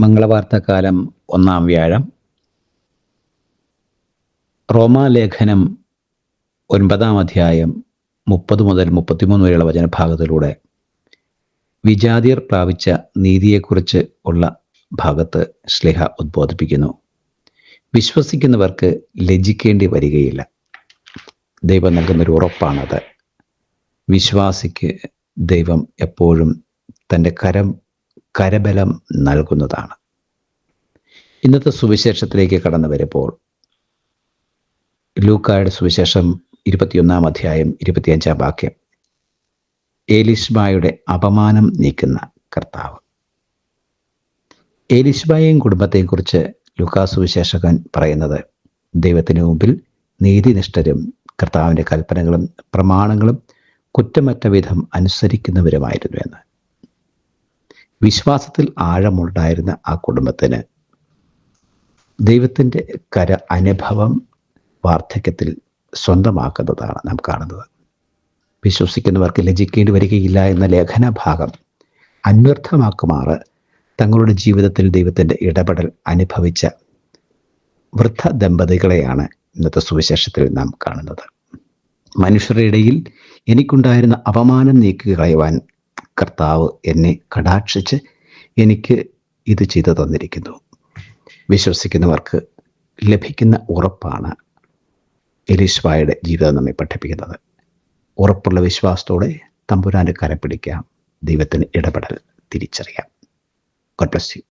മംഗളവാർത്തക്കാലം ഒന്നാം വ്യാഴം. റോമാലേഖനം ഒൻപതാം അധ്യായം മുപ്പത് മുതൽ മുപ്പത്തിമൂന്ന് വരെയുള്ള വചനഭാഗത്തിലൂടെ വിജാതിയർ പ്രാപിച്ച നീതിയെക്കുറിച്ച് ഉള്ള ഭാഗത്ത് ശ്ലേഹ ഉദ്ബോധിപ്പിക്കുന്നു. വിശ്വസിക്കുന്നവർക്ക് ലജിക്കേണ്ടി വരികയില്ല. ദൈവം നൽകുന്നൊരു ഉറപ്പാണത്. വിശ്വാസിക്ക് ദൈവം എപ്പോഴും തന്റെ കരം കരബലം നൽകുന്നതാണ്. ഇന്നത്തെ സുവിശേഷത്തിലേക്ക് കടന്നു വരുമ്പോൾ ലൂക്കായുടെ സുവിശേഷം ഇരുപത്തിയൊന്നാം അധ്യായം ഇരുപത്തിയഞ്ചാം വാക്യം. ഏലിഷ്ബായുടെ അപമാനം നീക്കുന്ന കർത്താവ്. ഏലിഷ്ബായെയും കുടുംബത്തെക്കുറിച്ച് ലൂക്കാ സുവിശേഷകൻ പറയുന്നത് ദൈവത്തിന് മുമ്പിൽ നീതിനിഷ്ഠരും കർത്താവിന്റെ കൽപ്പനകളും പ്രമാണങ്ങളും കുറ്റമറ്റ വിധം അനുസരിക്കുന്നവരുമായിരുന്നു എന്ന്. വിശ്വാസത്തിൽ ആഴമുണ്ടായിരുന്ന ആ കുടുംബത്തിന് ദൈവത്തിന്റെ കര അനുഭവം വാർദ്ധക്യത്തിൽ സ്വന്തമാക്കുന്നതാണ് നാം കാണുന്നത്. വിശ്വസിക്കുന്നവർക്ക് ലജിക്കേണ്ടി വരികയില്ല എന്ന ലേഖന ഭാഗം അന്വർത്ഥമാക്കുമാറ് തങ്ങളുടെ ജീവിതത്തിൽ ദൈവത്തിന്റെ ഇടപെടൽ അനുഭവിച്ച വൃദ്ധ ദമ്പതികളെയാണ് ഇന്നത്തെ സുവിശേഷത്തിൽ നാം കാണുന്നത്. മനുഷ്യരുടെ ഇടയിൽ എനിക്കുണ്ടായിരുന്ന അപമാനം നീക്കി കളയുവാൻ കർത്താവ് എന്നെ കടാക്ഷിച്ച് എനിക്ക് ഇത് ചെയ്തു തന്നിരിക്കുന്നു. വിശ്വസിക്കുന്നവർക്ക് ലഭിക്കുന്ന ഉറപ്പാണ് എലീശ്വായുടെ ജീവിതം നമ്മെ പഠിപ്പിക്കുന്നത്. ഉറപ്പുള്ള വിശ്വാസത്തോടെ തമ്പുരാന്റെ കരപ്പിടിക്കാം ദൈവത്തിന് ഇടപെടൽ തിരിച്ചറിയാം. God bless you